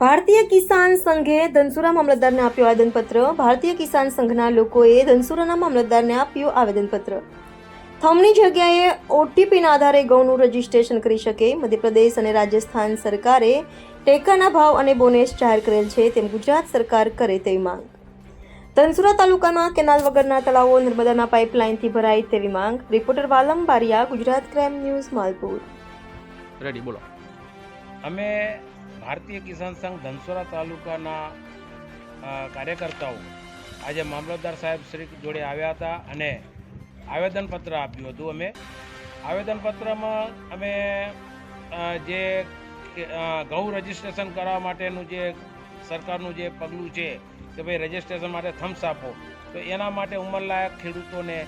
ભારતીય કિસાન સંઘે ધનસુરા મામલતદારને આપ્યું આવેદનપત્ર. ભારતીય કિસાન સંઘના લોકોએ ધનસુરાના મામલતદારને આપ્યું આવેદનપત્ર. થમની જગ્યાએ ઓટીપીના આધારે ઘઉંનું રજીસ્ટ્રેશન કરી શકે. મધ્યપ્રદેશ અને રાજસ્થાન સરકારે ટેકાના ભાવ અને બોનસ જાહેર કરેલ છે તેમ ગુજરાત સરકાર કરે તેવી માંગ. ધનસુરા તાલુકામાં કેનાલ વગરના તળાવો નર્મદાના પાઇપલાઇનથી ભરાય તેવી માંગ. Reporter Valam Bariya Gujarat crime news Malpur. Ready બોલો. અમે ભારતીય કિસાન સંઘ ધનસોરા તાલુકાના કાર્યકર્તાઓ આજે મામલતદાર સાહેબ શ્રી જોડે આવ્યા હતા અને આવેદનપત્ર આપ્યું હતું અમે. આવેદનપત્રમાં અમે જે ઘઉં રજિસ્ટ્રેશન કરવા માટેનું જે સરકારનું જે પગલું છે કે ભાઈ રજિસ્ટ્રેશન માટે થમ્સ આપો, તો એના માટે ઉંમરલાયક ખેડૂતોને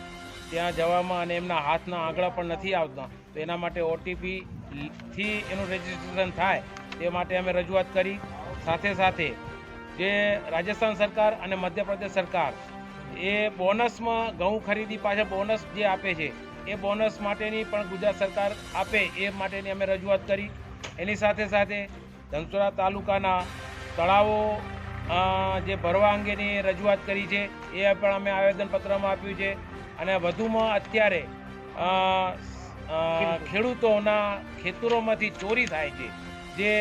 ત્યાં જવામાં અને એમના હાથના આંગળા પણ નથી આવતા, તો એના માટે ઓટીપીથી એનું રજિસ્ટ્રેશન થાય. તે માટે અમે રજૂઆત કરી. સાથે સાથે જે રાજસ્થાન સરકાર અને મધ્યપ્રદેશ સરકાર એ બોનસમાં ઘઉં ખરીદી પાછળ બોનસ જે આપે છે, એ બોનસ માટેની પણ ગુજરાત સરકાર આપે એ માટેની અમે રજૂઆત કરી. એની સાથે સાથે ધનસુરા તાલુકાના તળાવો જે ભરવા અંગેની રજૂઆત કરી છે, એ પણ અમે આવેદનપત્રમાં આપ્યું છે. અને વધુમાં અત્યારે ખેડૂતોના ખેતરોમાંથી ચોરી થાય છે. જે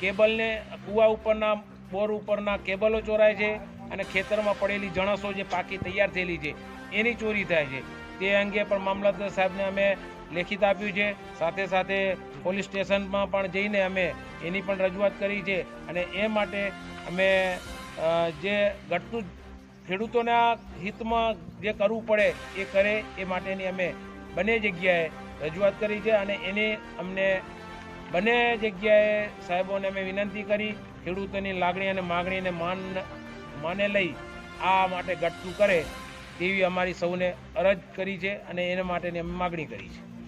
કેબલને કૂવા ઉપરના, બોર ઉપરના કેબલો ચોરાય છે અને ખેતરમાં પડેલી જણસો જે પાકી તૈયાર થયેલી છે, એની ચોરી થાય છે. તે અંગે પણ મામલતદાર સાહેબને અમે લેખિત આપ્યું છે. સાથે સાથે પોલીસ સ્ટેશનમાં પણ જઈને અમે એની પણ રજૂઆત કરી છે અને એ માટે અમે જે ઘટતું ખેડૂતોના હિતમાં જે કરવું પડે એ કરે એ માટેની અમે બંને જગ્યાએ રજૂઆત કરી છે અને એને અમને બંને જગ્યાએ સાહેબોને અમે વિનંતી કરી, ખેડૂતોની લાગણી અને માગણીને માન, માને લઈ આ માટે ઘટતું કરે તેવી અમારી સૌને અરજ કરી છે અને એના માટેની અમે માગણી કરી છે.